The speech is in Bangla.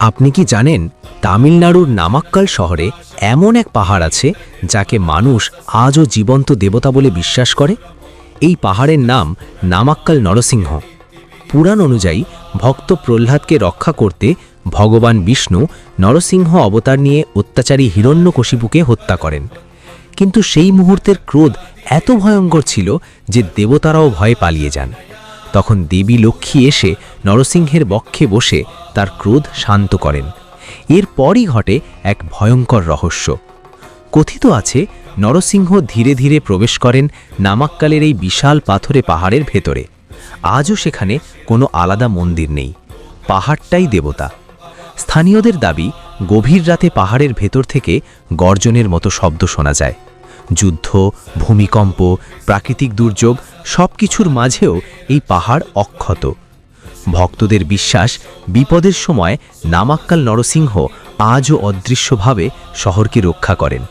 আপনি কি জানেন, তামিলনাড়ুর নামাক্কাল শহরে এমন এক পাহাড় আছে যাকে মানুষ আজও জীবন্ত দেবতা বলে বিশ্বাস করে? এই পাহাড়ের নাম নামাক্কাল নরসিংহ। পুরাণ অনুযায়ী, ভক্ত প্রহ্লাদকে রক্ষা করতে ভগবান বিষ্ণু নরসিংহ অবতার নিয়ে অত্যাচারী হিরণ্যকশিপুকে হত্যা করেন। কিন্তু সেই মুহূর্তের ক্রোধ এত ভয়ঙ্কর ছিল যে দেবতারাও ভয়ে পালিয়ে যান। তখন দেবী লক্ষ্মী এসে নরসিংহের বক্ষে বসে তার ক্রোধ শান্ত করেন। এরপরই ঘটে এক ভয়ঙ্কর রহস্য। কথিত আছে, নরসিংহ ধীরে ধীরে প্রবেশ করেন নামাক্কালের এই বিশাল পাথরে পাহাড়ের ভেতরে। আজও সেখানে কোনো আলাদা মন্দির নেই। পাহাড়টাই দেবতা। স্থানীয়দের দাবি, গভীর রাতে পাহাড়ের ভেতর থেকে গর্জনের মতো শব্দ শোনা যায়। যুদ্ধ, ভূমিকম্প, প্রাকৃতিক দুর্যোগ সব কিছুর মাঝেও এই পাহাড় অক্ষত। ভক্তদের বিশ্বাস, বিপদের সময় নামাক্কাল নরসিংহ আজও অদৃশ্যভাবে শহরকে রক্ষা করেন।